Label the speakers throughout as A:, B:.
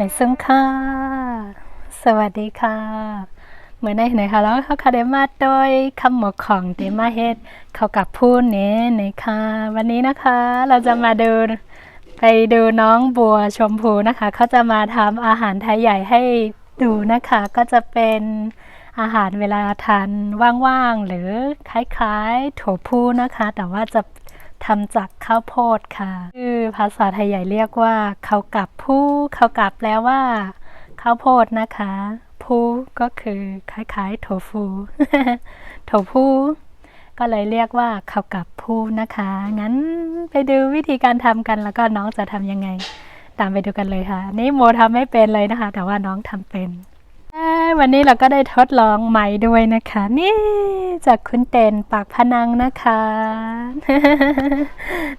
A: ไม่ซึ่งค่ะ สวัสดีค่ะ เหมือนในไหนคะแล้วเขาคาเดมาโดยคำหมกของเดมาเฮดเขากับพูดเน้ในค่ะวันนี้นะคะเราจะมาดูไปดูน้องบัวชมพูนะคะเขาจะมาทำอาหารไทยใหญ่ให้ดูนะคะ ก็จะเป็นอาหารเวลาทานว่างๆ หรือคล้ายๆโถพูนะคะ แต่ว่าจะ ทำจากข้าวโพดค่ะ คือภาษาไทยใหญ่เรียกว่าข้าวกับผู้ข้าวกับแปลว่าข้าวโพดนะคะผู้ก็คือคล้ายๆโถฟูโถฟูก็เลยเรียกว่าข้าวกับผู้นะคะ งั้นไปดูวิธีการทำกันแล้วก็น้องจะทำยังไง ตามไปดูกันเลยค่ะ นี่โมทำไม่เป็นเลยนะคะ แต่ว่าน้องทำเป็น วันนี้เราก็ได้ทดลองใหม่ด้วยนะคะ นี่จากคุณเตนปากพนังนะคะ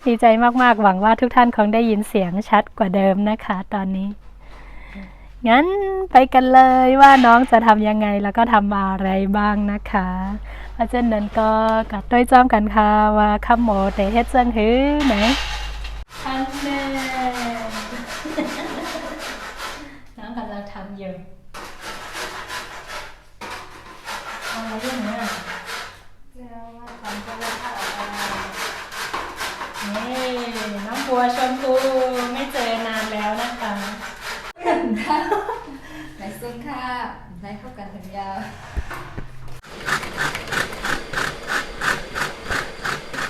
A: ดีใจมากๆ หวังว่าทุกท่านคงได้ยินเสียงชัดกว่าเดิมนะคะ ตอนนี้ งั้นไปกันเลยว่าน้องจะทำยังไงแล้วก็ทำอะไรบ้างนะคะเพราะฉะนั้นก็กัดด้วยจ้อมกันค่ะว่าคำโมเตเฮ็ดจังหือไหนทันเน่องกำลังทำอยู่เอาอะไรอย่างเงี้ยนี่น้อง บัวชมพูไม่เจอนานแล้วนะคะ
B: ไหนซึ่งค่ะไหนเข้ากันถึงยาว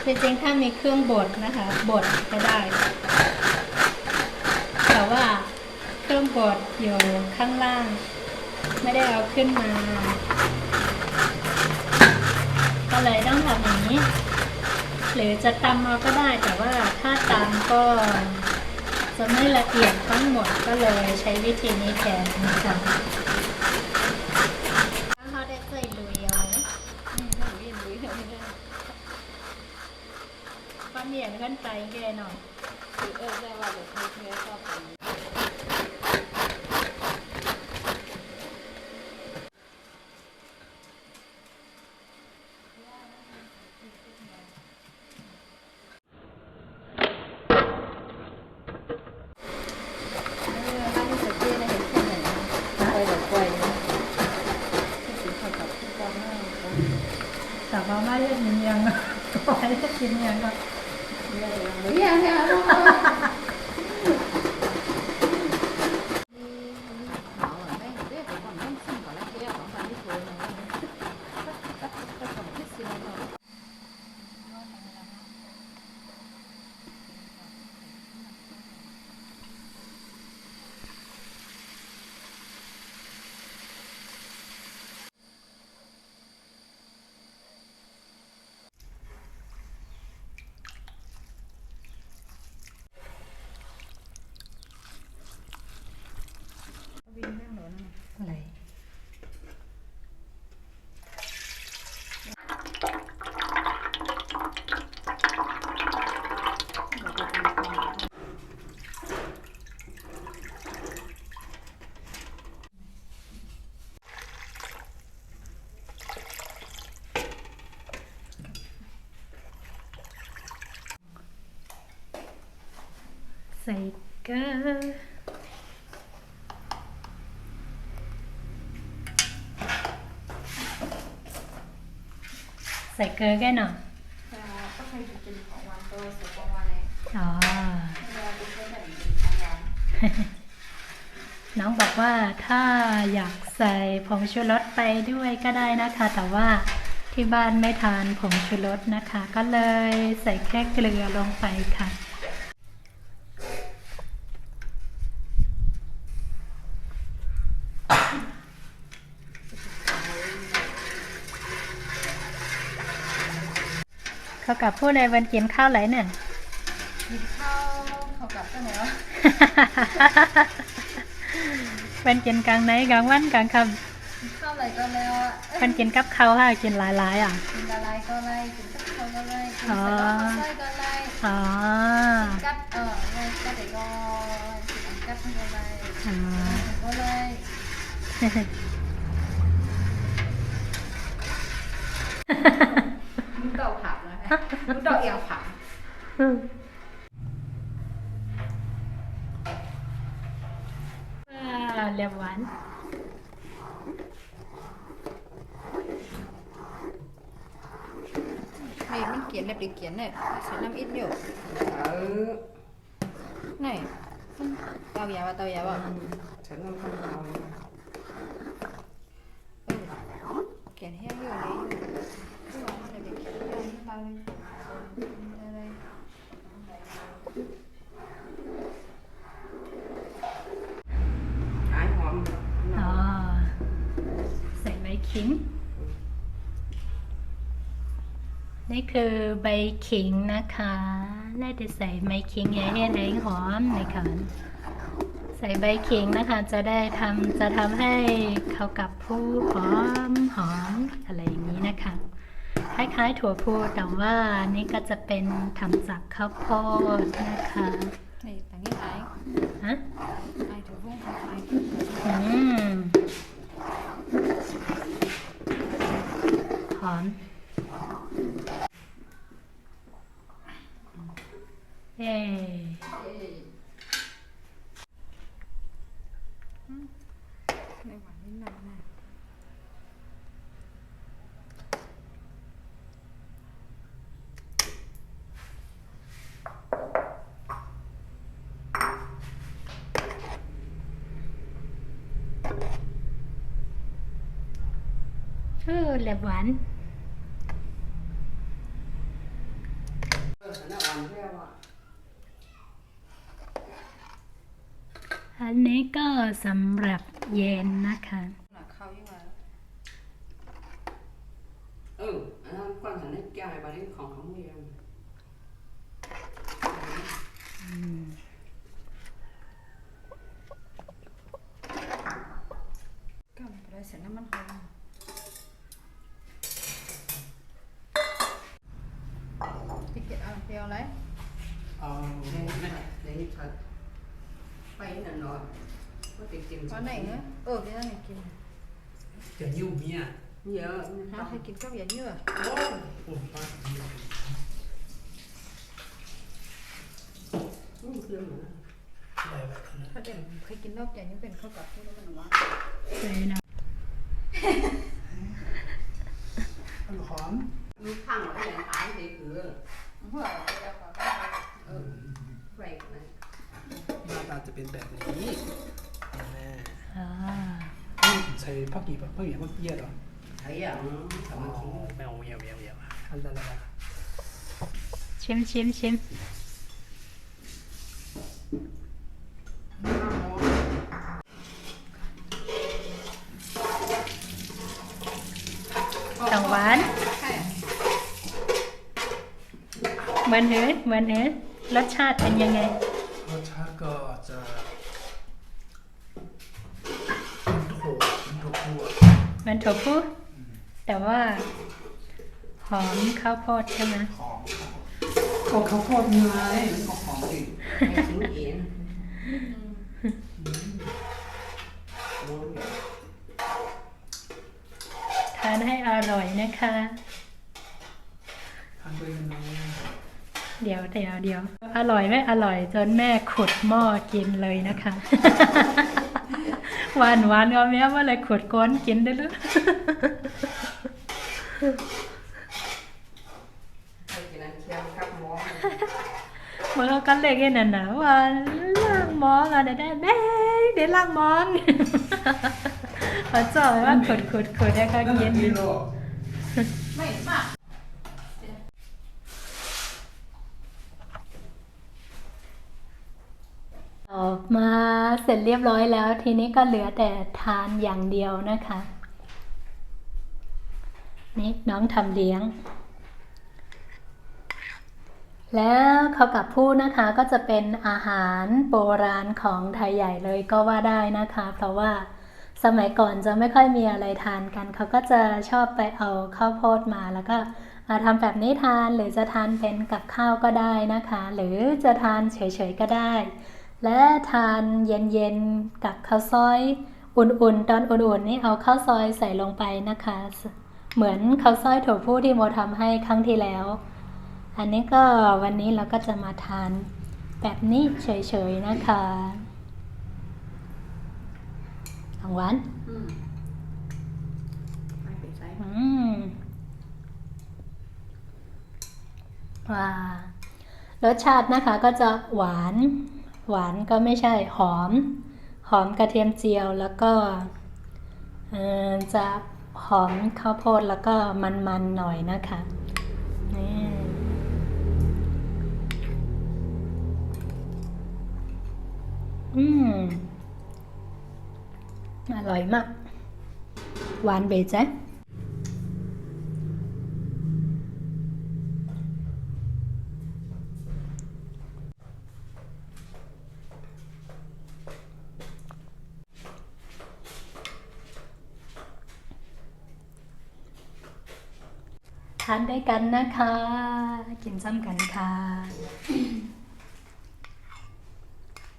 A: จริงๆถ้ามีเครื่องบดนะคะบดก็ได้ แต่ว่าเครื่องบดอยู่ข้างล่าง ไม่ได้เอาขึ้นมาก็ เลยต้องทำอย่างนี้ หรือจะตำเอาก็ได้แต่ว่าถ้าตำก็จะไม่ละเอียดทั้งหมดก็เลยใช้วิธีนี้แทนนะคะเขาได้เคยลุยเอาไหม
B: วิ่งวิ่งวิ่ง
A: ความเหนียนขึ้นไปแค่หน่อย
B: คือเออได้ว่าเดี๋ยวเพื่อนชอบ กัน
A: แต่ว่าไม่ได้กินยังก็ไม่ได้กินยังก็ อะไรใส่เกลื ใส่เกลือแค่หน่อย
B: ก็ใครจะกินของหวานตัวสุกของหวานเลย
A: อ๋อ
B: เราเป็นคนแบบกินของหวาน
A: น้องบอกว่าถ้าอยากใส่ผงชูรสไปด้วยก็ได้นะคะ แต่ว่าที่บ้านไม่ทานผงชูรสนะคะ ก็เลยใส่แค่เกลือลงไปค่ะ เขากับผู้ใดวันกินข้าวไหลเนี่ย
B: กินข้าวเขากลับกันแล้ว
A: เป็นกินกลางไหนกลางวันกลางค่
B: กินข้าวอะไรก็แล้วำ
A: เป็นกินกับเขาวค่ะกินหลายๆอะ
B: กินอะไรก็ไล่กินกับข้าวก็ไล่กินใส่กับข้าวไส้ก็ไล่
A: อ๋อ
B: กับเออไล่กับเด็กก็กินกับก็ไล่
A: อ๋อ
B: ก็ไล่มึงดอกผักนะ มึงดอกเอียวผัก
A: ว้าเรียบหวาน
B: Này mình kiến đẹp để kiến này Sẽ làm ít nhiều
C: Ừ,
B: Này Tao giá vào tao giá vào
C: sẽ nó không vào
B: Ừ Kiến heo nhiều đấy
A: อ๋อ ใส่ใบขิง นี่คือใบขิงนะคะน่าจะใส่ใบขิงอย่ให้แรงหอมนะคะใส่ใบขิงนะคะ จะได้ทำจะทำให้เขากับผู้หอมหอมอะไรอย่างนี้นะคะ ล้ายๆถั่วพูแต่ว่านี่ก็จะเป็นทำจากข้าวโพดนะคะ
B: Này, tặng cái ái
A: ฮะ
B: Ai thử vuông không ai
A: อืมหอมเย้ ออแหลบหวานอันนี้ก็สำหรับเย็นนะคะ
B: เข้ายั
C: งไงเอออันนั้นก่อ
B: น
C: ฉันได้จ่ายบาริของเขาเอง
B: ไม่เป็นไรเสร็จน้ำมันหอมพี่เกดเอาเปรี้ยวอะไร
C: Ờ, đây, đây, đây thật Bay là nó Có thể tìm
B: เพราะไหนเนอะเออพี่ต้องให้กิน
D: จะยุ่งเนี่ย
C: Nhớ
B: ฮะให้กินข้าวเหนียวเยื่อ
D: ผมป้า
C: Không thương nữa
D: อะไรแบบนั้น
B: ถ้าเป็นเคยกินนอกจากนี้เป็นข้าวกับที่รู้มันว่า
A: ใส่น้
D: มันหอม
C: Lúc thằng ở đây ái thì cửa
B: เพื่อเอาไปเอากับ
C: Ừ, vậy này
D: หน้าตาจะเป็นแบบนี้แม่ำ
A: อ่า
D: ใส่ผักกี่ผักผักกี่ผักเยี่ยเหรอ
C: Thấy à,
D: อ๋อ
C: thằng nó chín
D: แมวเมียวเมียวเมียวอันละละ
A: ชิมชิมชิมต่างหวาน
B: ใช่
A: เหมือนเนื้อเหมือนเนื้อรสชาติเป็นยังไง
D: รสชาติก็จะเป็นโถเป็นโถพัว
A: เหมือน ถั่วพูแต่ว่าหอมข้าวโพดใช่ไหม
D: หอมก็ข้าวโพดไง
C: Có hòm gì Hay chín yến Ngon vậy
A: ทานให้อร่อยนะคะ
D: ทานด้วยกันนะ
A: เดี๋ยวเดี๋ยวเดี๋ยว อร่อยไม่อร่อยจนแม่ขุดหม้อกินเลยนะคะ หวานหวานก็แม่ว่าเลยขวดก้อนกินได้เลย
C: Hay chỉ là treo các món
A: เมื่อกันเล็กเองน่ะนะว่าล่างมองอะได้ได้แม่เดี๋ยวล่างมองเขาจ่อยว่าขดขดขดให้เขากิน
D: ดีหรอ
B: ไม่มาก
A: ออกมา เสร็จเรียบร้อยแล้ว ทีนี้ก็เหลือแต่ทานอย่างเดียวนะคะ นี่น้องทำเลี้ยง แล้วเขากับผู้นะคะก็จะเป็นอาหารโบราณของไทยใหญ่เลยก็ว่าได้นะคะ เพราะว่าสมัยก่อนจะไม่ค่อยมีอะไรทานกัน เขาก็จะชอบไปเอาข้าวโพดมาแล้วก็มาทำแบบนี้ทานหรือจะทานเป็นกับข้าวก็ได้นะคะ หรือจะทานเฉยๆก็ได้ และทานเย็นๆกับข้าวซอย อุ่นๆ ตอนอุ่นๆนี่เอาข้าวซอยใส่ลงไปนะคะ เหมือนข้าวซอยถั่วผู้ที่โมทำให้ครั้งที่แล้ว อันนี้ก็วันนี้เราก็จะมาทานแบบนี้เฉยๆนะคะของหวาน
B: อืม
A: อืมว้ารสชาตินะคะก็จะหวาน หวานก็ไม่ใช่หอม หอมกระเทียมเจียวแล้วก็จะหอมข้าวโพดแล้วก็มันๆหน่อยนะคะนี่อืมอร่อยมาก หวานเบจ๊ะ ทานด้วยกันนะคะ กินซ้ำกันค่ะ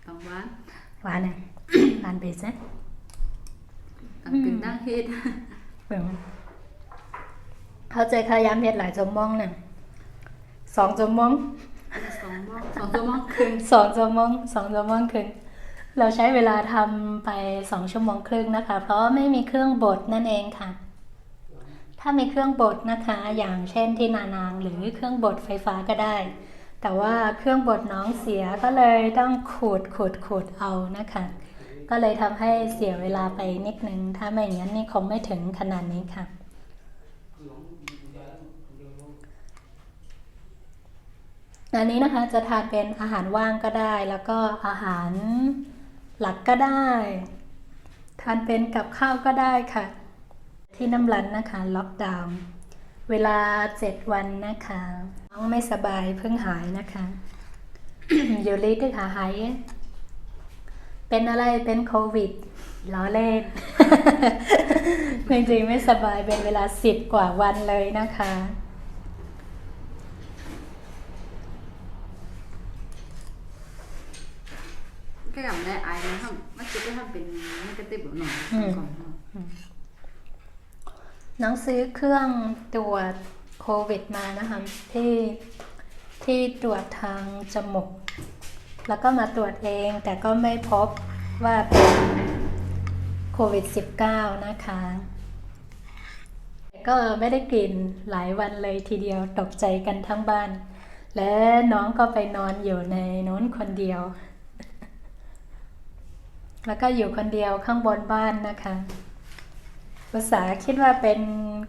B: ของหวาน
A: หวานอะ หวานเบสนะ
B: ตังกึ่งนั่งเฮ็ด
A: เปลืองมันเข้าใจขยามเฮ็ดหลายจมมองน่ะสองจมมอง
B: สองโมงสองชั่วโมงครึ่ง
A: สองจมมองสองจมมองครึ่งเราใช้เวลาทำไปสองชั่วโมงครึ่งนะคะ เพราะว่าไม่มีเครื่องบดนั่นเองค่ะ ถ้ามีเครื่องบดนะคะ อย่างเช่นที่นานางหรือเครื่องบดไฟฟ้าก็ได้ แต่ว่าเครื่องบดน้องเสียก็เลยต้องขูดขูดขูดเอานะคะ ก็เลยทำให้เสียเวลาไปนิดนึง ถ้าไม่อย่างนั้นนี่คงไม่ถึงขนาดนี้ค่ะอันนี้นะคะจะทานเป็นอาหารว่างก็ได้ แล้วก็อาหารหลักก็ได้ ทานเป็นกับข้าวก็ได้ค่ะ ที่น้ำรันนะคะ ล็อกดาวน์เวลา7วันนะคะน้องไม่สบายเพิ่งหายนะคะอยู่ลีด้วยค่ะหาย เป็นอะไรเป็นโควิดล้อเล่นจริงๆไม่สบายเป็นเวลา10กว่าวันเลยนะคะ
B: ก็อย่างได้ไอ้นะทำมันจะได้ทำเป็นมันก็ติดแบบหน่อย
A: อืม
B: ก่อนเน้
A: องซื้อเครื่องตรวจโควิดมานะคะที่ที่ตรวจทางจมูกแล้วก็มาตรวจเองแต่ก็ไม่พบว่าเป็นโควิด -19 นะคะก็ไม่ได้กลิ่นหลายวันเลยทีเดียวตกใจกันทั้งบ้าน และน้องก็ไปนอนอยู่ในโน้นคนเดียว แล้วก็อยู่คนเดียวข้างบนบ้านนะคะ ภาษาคิดว่าเป็น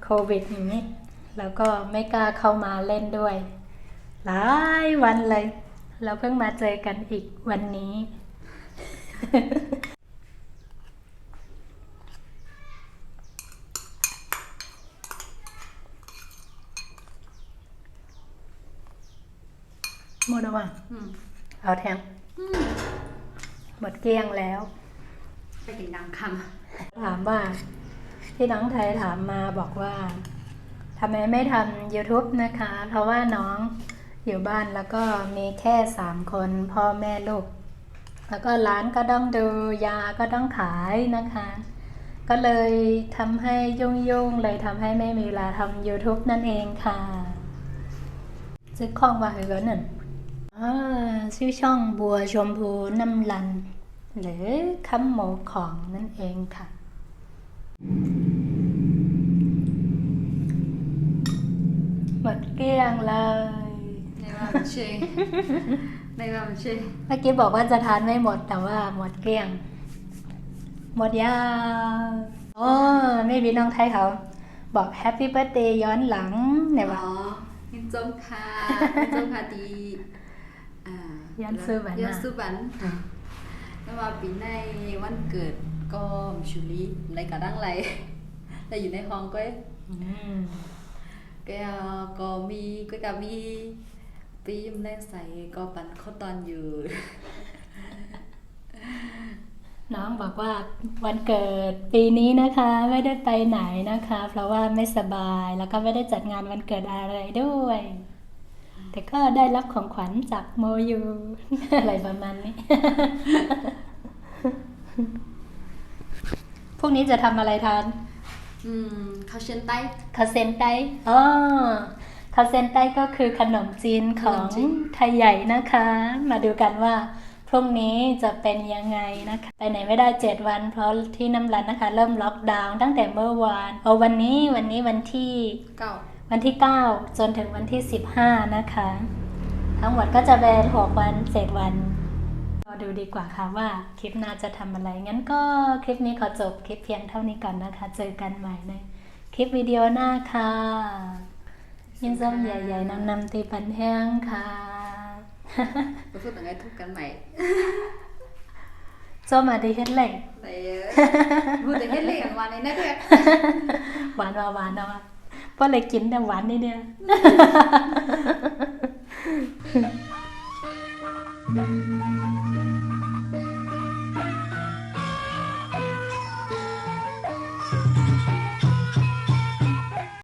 A: โควิดอย่างนี้ แล้วก็ไม่กล้าเข้ามาเล่นด้วย หลายวันเลย เราเพิ่งมาเจอกันอีกวันนี้ หมดแล้วว่ะ
B: อืม
A: เอาแทง
B: อืม
A: หมดเกลี้ยงแล้ว
B: ไปกินดังค
A: ถามว่า ที่น้องไทยถามมาบอกว่าทำไมไม่ทำ YouTube นะคะ เพราะว่าน้องอยู่บ้านแล้วก็มีแค่สามคนพ่อแม่ลูก แล้วก็ร้านก็ต้องดูยาก็ต้องขายนะคะ ก็เลยทำให้ยุ่งๆเลยทำให้ไม่มีเวลาทำ YouTube นั่นเองค่ะซื้อของมาเหรอหนึ่งชื่อช่องบัวชมพูน้ำลัน หรือคำหมูของนั่นเองค่ะ หมดเกลี้ยงเลยำ
B: ในว่ามันเชยในว่ามันเชย
A: เมื่อกี้บอกว่าจะทานไม่หมดแต่ว่าหมดเกลี้ยง หมดยาวโอ้ไม่บีน้องไทยเขา บอกแฮปปี้เบิร์ a เดย์ย้อนหลังเนี่ย
B: อ๋
A: ว่า
B: อยินจมค่ะยินจมค่ะดีอ่า
A: ย้อนซื้อบัน
B: ย้อน
A: น่ะ
B: ซื้อบันแล้วว่าปีในวันเกิด ก็ชูรีในกระดังไรแต่อยู่ในห้องก็
A: อืม
B: cái uh, có mi cái cả mi pi em lên xài có bắn khó toàn อยู่
A: น้องบอกว่าวันเกิดปีนี้นะคะไม่ได้ไปไหนนะคะ เพราะว่าไม่สบายแล้วก็ไม่ได้จัดงานวันเกิดอะไรด้วย แต่ก็ได้รับของขวัญจากโมยูอะไรประมาณนี้ พรุ่งนี้จะทำอะไรทาน
B: Ừm, khao chân tay
A: คาเซนไตอ๋อคาเซนไตก็คือขนมจีนของ
B: ขนมจีน
A: ไทยใหญ่นะคะ มาดูกันว่าพรุ่งนี้จะเป็นยังไงนะคะ ไปไหนไม่ได้ 7 วัน เพราะที่น้ำรันนะคะ เริ่มล็อกดาวน์ตั้งแต่เมื่อวานโอ้วันนี้วันนี้วันที่
B: เก้า
A: วันที่ 9 จนถึงวันที่ 15 นะคะ ทั้งหมดก็จะเป็น6วัน7วันรอ ดูดีกว่าค่ะว่าคลิปหน้าจะทำอะไร งั้นก็คลิปนี้ขอจบคลิปเพียงเท่านี้ก่อนนะคะ เจอกันใหม่ในคลิปวิดีโอหน้าค่ะยินส้มใหญ่ๆนำนำตีปันแห้งค่ะ
B: ไปพูดถึงไงทุกกันใหม่
A: ส้มมาดีเฮ็ดเหล็ก
B: ไปเออพูดถึงเฮ็ดเลยกันวันนี้นะเพื่อน
A: หวานว่าหวานเอาอะเพราะเลยกินแต่หวานนี่เนี่ย